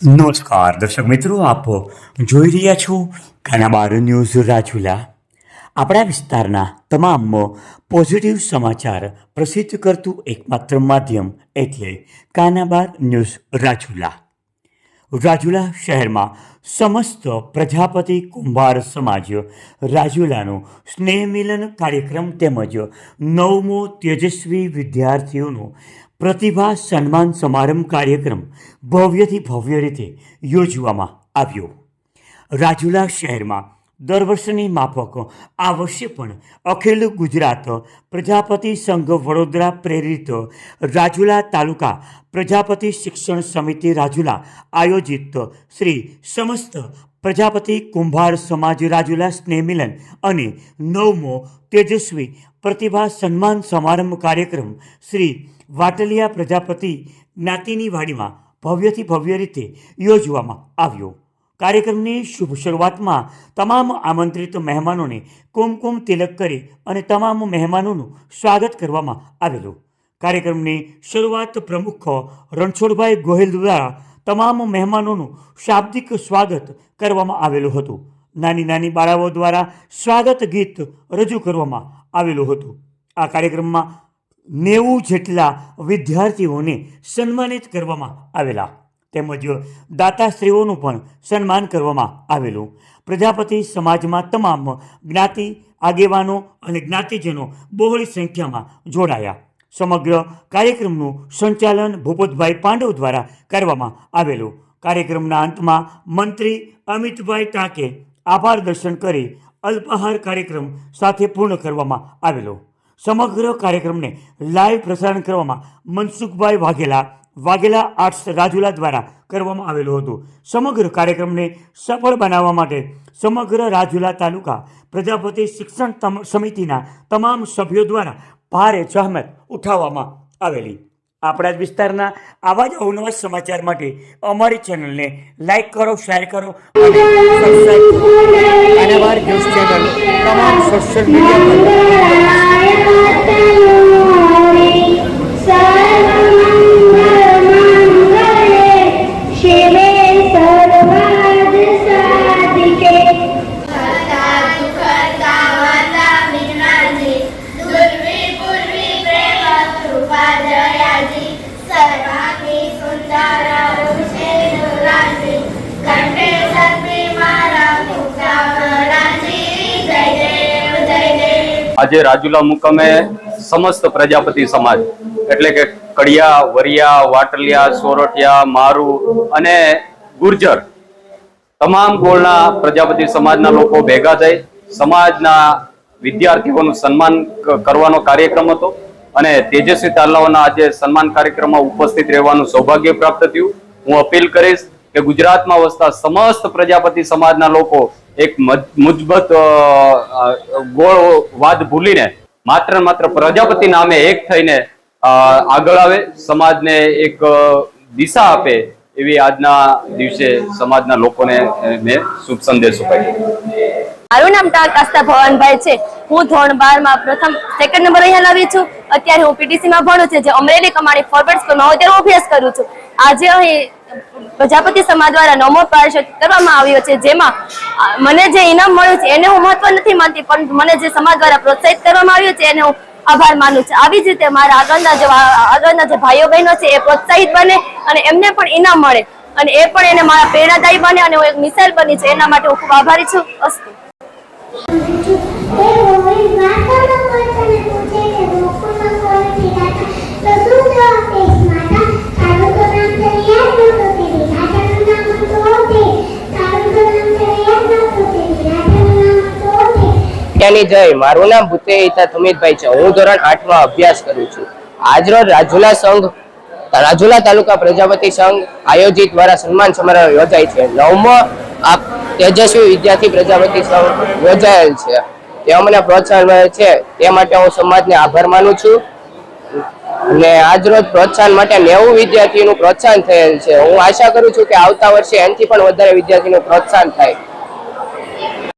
નમસ્કાર, દર્શક મિત્રો, આપ જોઈ રહ્યા છો કાનાબાર ન્યૂઝ રાજુલા. આપણા વિસ્તારના તમામ પોઝિટિવ સમાચાર પ્રસિદ્ધ કરતું એકમાત્ર માધ્યમ એટલે કાનાબાર ન્યૂઝ રાજુલા. રાજુલા શહેરમાં સમસ્ત પ્રજાપતિ કુંભાર સમાજ રાજુલાનો સ્નેહ મિલન કાર્યક્રમ તેમજ નવમો તેજસ્વી વિદ્યાર્થીઓનો પ્રતિભા સન્માન સમારંભ કાર્યક્રમ ભવ્યથી ભવ્ય રીતે યોજવામાં આવ્યો. રાજુલા શહેરમાં દર વર્ષની માફક આ વર્ષે પણ અખિલ ગુજરાત પ્રજાપતિ સંઘ વડોદરા પ્રેરિત રાજુલા તાલુકા પ્રજાપતિ શિક્ષણ સમિતિ રાજુલા આયોજિત શ્રી સમસ્ત પ્રજાપતિ કુંભાર સમાજ રાજુલા સ્નેહ મિલન અને નવમો તેજસ્વી પ્રતિભા સન્માન સમારંભ કાર્યક્રમ શ્રી વાટલિયા પ્રજાપતિ જ્ઞાતિની વાડીમાં ભવ્યથી ભવ્ય રીતે યોજવામાં આવ્યો. કાર્યક્રમની શુભ શરૂઆતમાં તમામ આમંત્રિત મહેમાનોને કુમકુમ તિલક કરી અને તમામ મહેમાનોનું સ્વાગત કરવામાં આવેલું. કાર્યક્રમની શરૂઆત પ્રમુખ રણછોડભાઈ ગોહિલ દ્વારા તમામ મહેમાનોનું શાબ્દિક સ્વાગત કરવામાં આવેલું હતું. નાની નાની બાળાઓ દ્વારા સ્વાગત ગીત રજૂ કરવામાં આવેલું હતું. આ કાર્યક્રમમાં નેવું જેટલા વિદ્યાર્થીઓને સન્માનિત કરવામાં આવેલા. તેમજ દાતાશ્રીઓનું પણ સન્માન કરવામાં આવેલું. પ્રજાપતિ સમાજમાં તમામ જ્ઞાતિ, આગેવાનો અને જ્ઞાતિજનો બહોળી સંખ્યામાં જોડાયા. સમગ્ર કાર્યક્રમનું સંચાલન ભૂપતભાઈ પાંડવ દ્વારા કરવામાં આવેલું. કાર્યક્રમના અંતમાં મંત્રી અમિતભાઈ ટાંકે આભાર દર્શન કરી અલ્પાહાર કાર્યક્રમ સાથે પૂર્ણ કરવામાં આવેલો. સમગ્ર કાર્યક્રમને લાઈવ પ્રસારણ કરવામાં મનસુખભાઈ વાઘેલા વાઘેલા આર્ટ્સ રાજુલા દ્વારા કરવામાં આવેલું હતું. સમગ્ર કાર્યક્રમને સફળ બનાવવા માટે સમગ્ર રાજુલા તાલુકા પ્રજાપતિ શિક્ષણ સમિતિના તમામ સભ્યો દ્વારા ભારે જહેમત ઉઠાવવામાં આવેલી. આપણા જ વિસ્તારના આવા જ અવનવા સમાચાર માટે અમારી ચેનલને લાઈક કરો, શેર કરો અને સબસ્ક્રાઈબ કરો. કાનાવાર ન્યૂઝ ચેનલ તમામ સોશિયલ મીડિયા પર આજે રાજુલા મુકમે સમસ્ત પ્રજાપતિ સમાજ, એટલે કે કડિયા, વરિયા, વાટલિયા, સોરઠિયા, મારુ અને ગુર્જર, તમામ ગોળના પ્રજાપતિ સમાજના લોકો ભેગા થઈ સમાજના વિદ્યાર્થીઓનું સન્માન કરવાનો કાર્યક્રમ હતો. અને તેજસ્વી તાલાઓના આજે સન્માન કાર્યક્રમમાં ઉપસ્થિત રહેવાનું સૌભાગ્ય પ્રાપ્ત થયું. હું અપીલ કરીશ કે ગુજરાતમાં વસતા સમસ્ત પ્રજાપતિ સમાજના લોકો એક મજ- મુજબત ગોળ વાદ ભૂલીને માત્ર માત્ર પ્રજાપતિ નામે એક થઈને આગળ આવે, સમાજને એક દિશા આપે એવી આજના દિવસે સમાજના લોકોને મેં શુભ સંદેશો પાઠવ્યો. મારું નામ ટાંક આસ્થા ભવનભાઈ છે. હું ધોરણ બારમાં પ્રથમ સેકન્ડ નંબર અહીંયા લાવી છું. અત્યારે હું પીટીસી માં ભણું છું. જે અમરેલી કમાણી ફોરવર્ડ સ્કૂલમાં હું અત્યારે અભ્યાસ કરું છું. આજે અહીં પ્રજાપતિ સમાજ દ્વારા નવમો પારિષદ કરવામાં આવ્યો છે, જેમાં મને જે ઇનામ મળ્યું છે, એને હું મહત્વ નથી માનતી, પણ મને જે સમાજ દ્વારા પ્રોત્સાહિત કરવામાં આવ્યું છે, એને હું આભાર માનું છું. આવી જ રીતે મારા આગળના જે આગળના જે ભાઈઓ બહેનો છે, એ પ્રોત્સાહિત બને અને એમને પણ ઇનામ મળે અને એ પણ એને મારા પ્રેરણાદાયી બને અને હું એક મિસાઇલ બની છે. એના માટે હું ખૂબ આભારી છું. અસ્તુ. ત્યાંની જય. મારું નામ ભૂતે હિતા થમીતભાઈ છે. હું ધોરણ આઠમાં અભ્યાસ કરું છું. આજરોજ રાજુલા સંઘ, રાજુલા તાલુકા પ્રજાપતિ સંઘ આયોજિત દ્વારા સન્માન સમારોહ યોજાય છે. નવમો તેજસ્વી વિદ્યાર્થી પ્રજાપતિ સંઘ યોજાયેલ છે. તે મને પ્રોત્સાહન મળે છે. તે માટે હું સમાજને આભાર માનું છું. અને આજરોજ પ્રોત્સાહન માટે નેવું વિદ્યાર્થીનું પ્રોત્સાહન થયેલ છે. હું આશા કરું છું કે આવતા વર્ષે એનાથી પણ વધારે વિદ્યાર્થીનું પ્રોત્સાહન થાય.